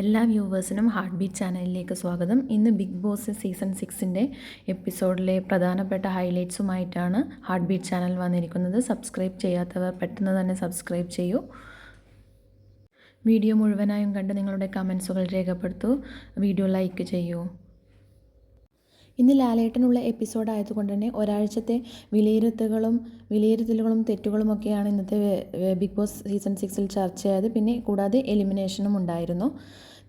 എല്ലാ വ്യൂവേഴ്സിനും heart beat ചാനലിലേക്ക് സ്വാഗതം. ഇന്ന് ബിഗ് ബോസ് സീസൺ സിക്സിന്റെ എപ്പിസോഡിലെ പ്രധാനപ്പെട്ട ഹൈലൈറ്റ്സുമായിട്ടാണ് ഹാർട്ട് ബീറ്റ് ചാനൽ വന്നിരിക്കുന്നത്. സബ്സ്ക്രൈബ് ചെയ്യാത്തവർ പെട്ടെന്ന് തന്നെ സബ്സ്ക്രൈബ് ചെയ്യൂ. വീഡിയോ മുഴുവനായും കണ്ട് നിങ്ങളുടെ കമൻസുകൾ രേഖപ്പെടുത്തൂ. വീഡിയോ ലൈക്ക് ചെയ്യൂ. ഇന്ന് ലാലേട്ടനുള്ള എപ്പിസോഡ് ആയതുകൊണ്ട് തന്നെ ഒരാഴ്ചത്തെ വിലയിരുത്തലുകളും വിലയിരുത്തലുകളും തെറ്റുകളും ഒക്കെയാണ് ഇന്നത്തെ ബിഗ് ബോസ് സീസൺ സിക്സിൽ ചർച്ചയായത്. പിന്നെ കൂടാതെ എലിമിനേഷനും ഉണ്ടായിരുന്നു.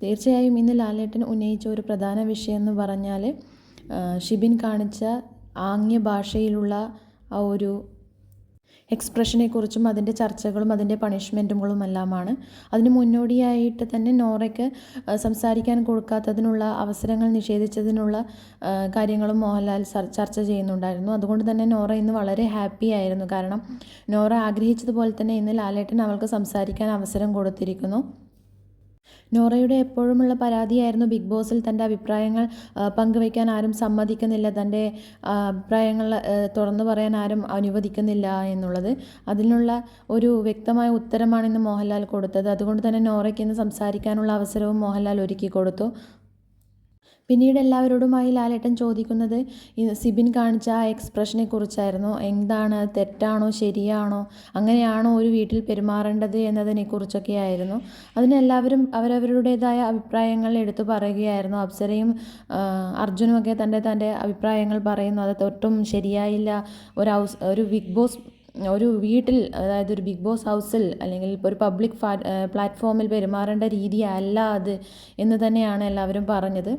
തീർച്ചയായും ഇന്ന് ലാലേട്ടൻ ഉന്നയിച്ച ഒരു പ്രധാന വിഷയം എന്ന് പറഞ്ഞാൽ ഷിബിൻ കാണിച്ച ആംഗ്യ ഭാഷയിലുള്ള ആ ഒരു എക്സ്പ്രഷനെക്കുറിച്ചും അതിന്റെ ചർച്ചകളും അതിന്റെ പണിഷ്മെന്റുകളും എല്ലാമാണ് അതിന് മുന്നോടിയായിട്ട് തന്നെ നോറയ്ക്ക് സംസാരിക്കാൻ കൊടുക്കാത്തതിനുള്ള അവസരങ്ങൾ നിഷേധിച്ചതിനുള്ള കാര്യങ്ങളും മോഹൻലാൽ ചർച്ച ചെയ്യുന്നുണ്ടായിരുന്നു. അതുകൊണ്ട് തന്നെ നോറ ഇന്ന് വളരെ ഹാപ്പി ആയിരുന്നു. കാരണം നോറ ആഗ്രഹിച്ചതുപോലെ തന്നെ ഇന്ന് ലാലേട്ടൻ അവൾക്ക് സംസാരിക്കാൻ അവസരം കൊടുത്തിരിക്കുന്നു. നോറയുടെ എപ്പോഴുമുള്ള പരാതിയായിരുന്നു ബിഗ് ബോസിൽ തന്റെ അഭിപ്രായങ്ങൾ പങ്കുവയ്ക്കാൻ ആരും സമ്മതിക്കുന്നില്ല തന്റെ അഭിപ്രായങ്ങൾ തുറന്നു പറയാൻ ആരും അനുവദിക്കുന്നില്ല എന്നുള്ളത്. അതിനുള്ള ഒരു വ്യക്തമായ ഉത്തരമാണ് ഇന്ന് മോഹൻലാൽ കൊടുത്തത്. അതുകൊണ്ട് തന്നെ നോറയ്ക്ക് ഇന്ന് സംസാരിക്കാനുള്ള അവസരവും മോഹൻലാൽ ഒരുക്കി കൊടുത്തു. പിന്നീട് എല്ലാവരോടുമായി ലാലേട്ടൻ ചോദിക്കുന്നത് സിബിൻ കാണിച്ച ആ എക്സ്പ്രഷനെ കുറിച്ചായിരുന്നു. എന്താണ്? തെറ്റാണോ? ശരിയാണോ? അങ്ങനെയാണോ ഒരു വീട്ടിൽ പെരുമാറേണ്ടത് എന്നതിനെ കുറിച്ചൊക്കെയായിരുന്നു അതിന് എല്ലാവരും അവരവരുടേതായ അഭിപ്രായങ്ങൾ എടുത്തു പറയുകയായിരുന്നു. അപ്സരയും അർജുനുമൊക്കെ തന്റെ തന്റെ അഭിപ്രായങ്ങൾ പറയുന്നു. അത് ഒട്ടും ശരിയായില്ല. ഒരു ഒരു ബിഗ് ബോസ് ഒരു വീട്ടിൽ അതായത് ഒരു ബിഗ് ബോസ് ഹൗസിൽ അല്ലെങ്കിൽ ഇപ്പോൾ ഒരു പബ്ലിക് പ്ലാറ്റ്ഫോമിൽ പെരുമാറേണ്ട രീതിയല്ല അത് എന്ന് തന്നെയാണ് എല്ലാവരും പറഞ്ഞത്.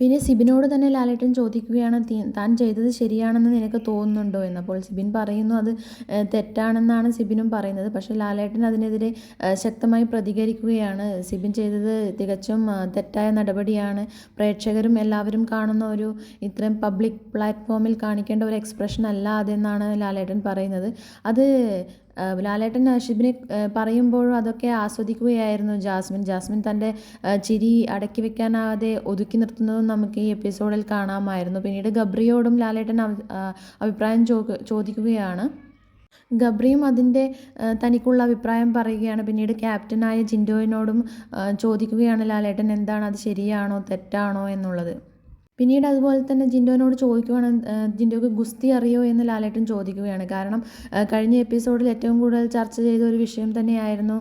പിന്നെ സിബിനോട് തന്നെ ലാലേട്ടൻ ചോദിക്കുകയാണ് "തീ- താൻ ചെയ്തത് ശരിയാണെന്ന് നിനക്ക് തോന്നുന്നുണ്ടോ? എന്ന് അപ്പോൾ സിബിൻ പറയുന്നു അത് തെറ്റാണെന്നാണ് സിബിനും പറയുന്നത്. പക്ഷേ ലാലേട്ടൻ അതിനെതിരെ ശക്തമായി പ്രതികരിക്കുകയാണ്. സിബിൻ ചെയ്തത് തികച്ചും തെറ്റായ നടപടിയാണ്. പ്രേക്ഷകരും എല്ലാവരും കാണുന്ന ഒരു ഇത്രയും പബ്ലിക് പ്ലാറ്റ്ഫോമിൽ കാണിക്കേണ്ട ഒരു എക്സ്പ്രഷൻ അല്ല അതെന്നാണ് ലാലേട്ടൻ പറയുന്നത്. അത് ലാലേട്ടൻ ഷിബിനെ പറയുമ്പോഴും അതൊക്കെ ആസ്വദിക്കുകയായിരുന്നു ജാസ്മിൻ. ജാസ്മിൻ തന്റെ ചിരി അടക്കി വെക്കാനാവാതെ ഒതുക്കി നിർത്തുന്നതും നമുക്ക് ഈ എപ്പിസോഡിൽ കാണാമായിരുന്നു. പിന്നീട് ഗബ്രിയോടും ലാലേട്ടൻ അഭിപ്രായം ചോദിക്കുകയാണ്. ഗബ്രിയും അതിന്റെ തനിക്കുള്ള അഭിപ്രായം പറയുകയാണ്. പിന്നീട് ക്യാപ്റ്റനായ ജിൻഡോയിനോടും ചോദിക്കുകയാണ് ലാലേട്ടൻ എന്താണ് അത് ശരിയാണോ തെറ്റാണോ എന്നുള്ളത്. പിന്നീട് അതുപോലെ തന്നെ ജിൻഡോനോട് ചോദിക്കുകയാണ് ജിൻഡോക്ക് ഗുസ്തി അറിയോ എന്ന് ലാലേട്ടൻ ചോദിക്കുകയാണ്. കാരണം കഴിഞ്ഞ എപ്പിസോഡിൽ ഏറ്റവും കൂടുതൽ ചർച്ച ചെയ്ത ഒരു വിഷയം തന്നെയായിരുന്നു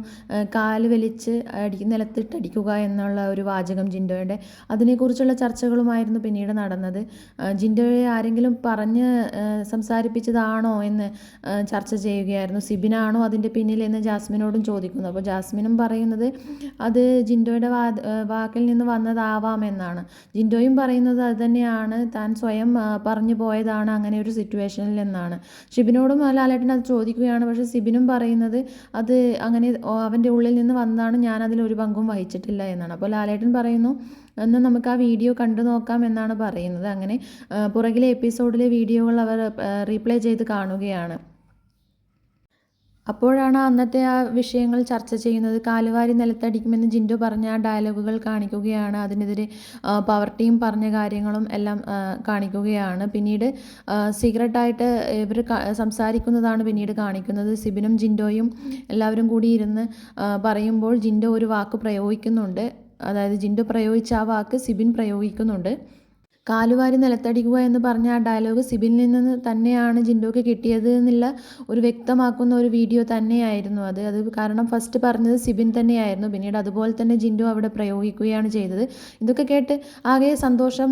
കാൽ വലിച്ച് അടി നിലത്തിട്ടടിക്കുക എന്നുള്ള ഒരു വാചകം ജിൻഡോയുടെ. അതിനെക്കുറിച്ചുള്ള ചർച്ചകളുമായിരുന്നു പിന്നീട് നടന്നത്. ജിൻഡോയെ ആരെങ്കിലും പറഞ്ഞ് സംസാരിപ്പിച്ചതാണോ എന്ന് ചർച്ച ചെയ്യുകയായിരുന്നു. സിബിനാണോ അതിന്റെ പിന്നിൽ എന്ന് ജാസ്മിനോടും ചോദിക്കുന്നു. അപ്പോൾ ജാസ്മിനും പറയുന്നത് അത് ജിൻഡോയുടെ വാ വാക്കിൽ നിന്ന് വന്നതാവാം എന്നാണ്. ജിൻഡോയും പറയുന്നത് അത് തന്നെയാണ് താൻ സ്വയം പറഞ്ഞു പോയതാണ് അങ്ങനെ ഒരു സിറ്റുവേഷനിൽ എന്നാണ് ഷിബിനോടും ലാലേട്ടൻ അത് ചോദിക്കുകയാണ്. പക്ഷേ സിബിനും പറയുന്നത് അത് അങ്ങനെ അവന്റെ ഉള്ളിൽ നിന്ന് വന്നതാണ്. ഞാൻ അതിൽ ഒരു പങ്കും വഹിച്ചിട്ടില്ല എന്നാണ്. അപ്പോൾ ലാലേട്ടൻ പറയുന്നു എന്നാൽ നമുക്ക് ആ വീഡിയോ കണ്ടു നോക്കാം എന്നാണ് പറയുന്നത്. അങ്ങനെ പുറകിലെ എപ്പിസോഡിലെ വീഡിയോകൾ അവർ റീപ്ലേ ചെയ്ത് കാണുകയാണ്. അപ്പോഴാണ് അന്നത്തെ ആ വിഷയങ്ങൾ ചർച്ച ചെയ്യുന്നത്. കാലുവാരി നിലത്തടിക്കുമെന്ന് ജിൻഡു പറഞ്ഞ ആ ഡയലോഗുകൾ കാണിക്കുകയാണ്. അതിനെതിരെ പവർ പറഞ്ഞ കാര്യങ്ങളും എല്ലാം കാണിക്കുകയാണ്. പിന്നീട് സീക്രട്ടായിട്ട് ഇവർ സംസാരിക്കുന്നതാണ് പിന്നീട് കാണിക്കുന്നത്. സിബിനും ജിൻഡോയും എല്ലാവരും കൂടി ഇരുന്ന് പറയുമ്പോൾ ജിൻഡോ ഒരു വാക്ക് പ്രയോഗിക്കുന്നുണ്ട്. അതായത് ജിൻഡോ പ്രയോഗിച്ച ആ വാക്ക് സിബിൻ പ്രയോഗിക്കുന്നുണ്ട്. കാലുവാരി നിലത്തടിക്കുക എന്ന് പറഞ്ഞ ആ ഡയലോഗ് സിബിനിൽ നിന്ന് തന്നെയാണ് ജിൻഡോക്ക് കിട്ടിയത് എന്നുള്ള ഒരു വ്യക്തമാക്കുന്ന ഒരു വീഡിയോ തന്നെയായിരുന്നു അത്. അത് കാരണം ഫസ്റ്റ് പറഞ്ഞത് സിബിൻ തന്നെയായിരുന്നു. പിന്നീട് അതുപോലെ തന്നെ ജിൻഡോ അവിടെ പ്രയോഗിക്കുകയാണ് ചെയ്തത്. ഇതൊക്കെ കേട്ട് ആകെ സന്തോഷം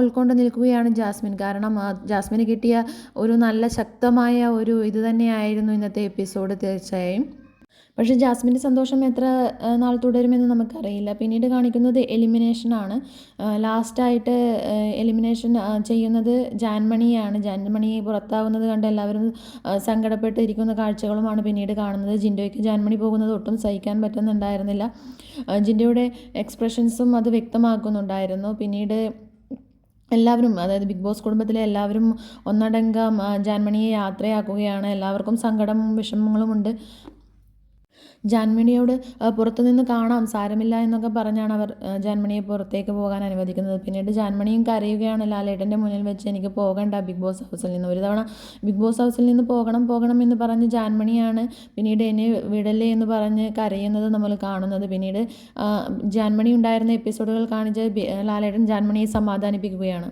ഉൾക്കൊണ്ട് നിൽക്കുകയാണ് ജാസ്മിൻ. കാരണം ജാസ്മിന് കിട്ടിയ ഒരു നല്ല ശക്തമായ ഒരു ഇത് തന്നെയായിരുന്നു ഇന്നത്തെ എപ്പിസോഡ് തീർച്ചയായും. പക്ഷേ ജാസ്മിന്റെ സന്തോഷം എത്ര നാൾ തുടരുമെന്ന് നമുക്കറിയില്ല. പിന്നീട് കാണിക്കുന്നത് എലിമിനേഷനാണ് ലാസ്റ്റായിട്ട് എലിമിനേഷൻ ചെയ്യുന്നത് ജാൻമണിയാണ്. ജാൻമണി പുറത്താവുന്നത് കണ്ട് എല്ലാവരും സങ്കടപ്പെട്ടിരിക്കുന്ന കാഴ്ചകളുമാണ് പിന്നീട് കാണുന്നത്. ജിൻഡോയ്ക്ക് ജാൻമണി പോകുന്നത് ഒട്ടും സഹിക്കാൻ പറ്റുന്നുണ്ടായിരുന്നില്ല. ജിൻഡോയുടെ എക്സ്പ്രഷൻസും അത് വ്യക്തമാക്കുന്നുണ്ടായിരുന്നു. പിന്നീട് എല്ലാവരും അതായത് ബിഗ് ബോസ് കുടുംബത്തിലെ എല്ലാവരും ഒന്നടങ്കം ജാൻമണിയെ യാത്രയാക്കുകയാണ്. എല്ലാവർക്കും സങ്കടവും വിഷമങ്ങളും ഉണ്ട് ജാൻമണിയോട് പുറത്തുനിന്ന് കാണാം സാരമില്ല എന്നൊക്കെ പറഞ്ഞാണ് അവർ ജാൻമണിയെ പുറത്തേക്ക് പോകാൻ അനുവദിക്കുന്നത്. പിന്നീട് ജാൻമണിയും കരയുകയാണ് ലാലേട്ടന്റെ മുന്നിൽ വെച്ച് എനിക്ക് പോകണ്ട ബിഗ് ബോസ് ഹൗസിൽ നിന്ന്. ഒരു തവണ ബിഗ് ബോസ് ഹൗസിൽ നിന്ന് പോകണം പോകണം എന്ന് പറഞ്ഞ് ജാൻമണിയാണ് പിന്നീട് എന്നെ വിടല്ലേ എന്ന് പറഞ്ഞ് കരയുന്നത് നമ്മൾ കാണുന്നത്. പിന്നീട് ജാൻമണി ഉണ്ടായിരുന്ന എപ്പിസോഡുകൾ കാണിച്ച് ലാലേട്ടൻ ജാൻമണിയെ സമാധാനിപ്പിക്കുകയാണ്.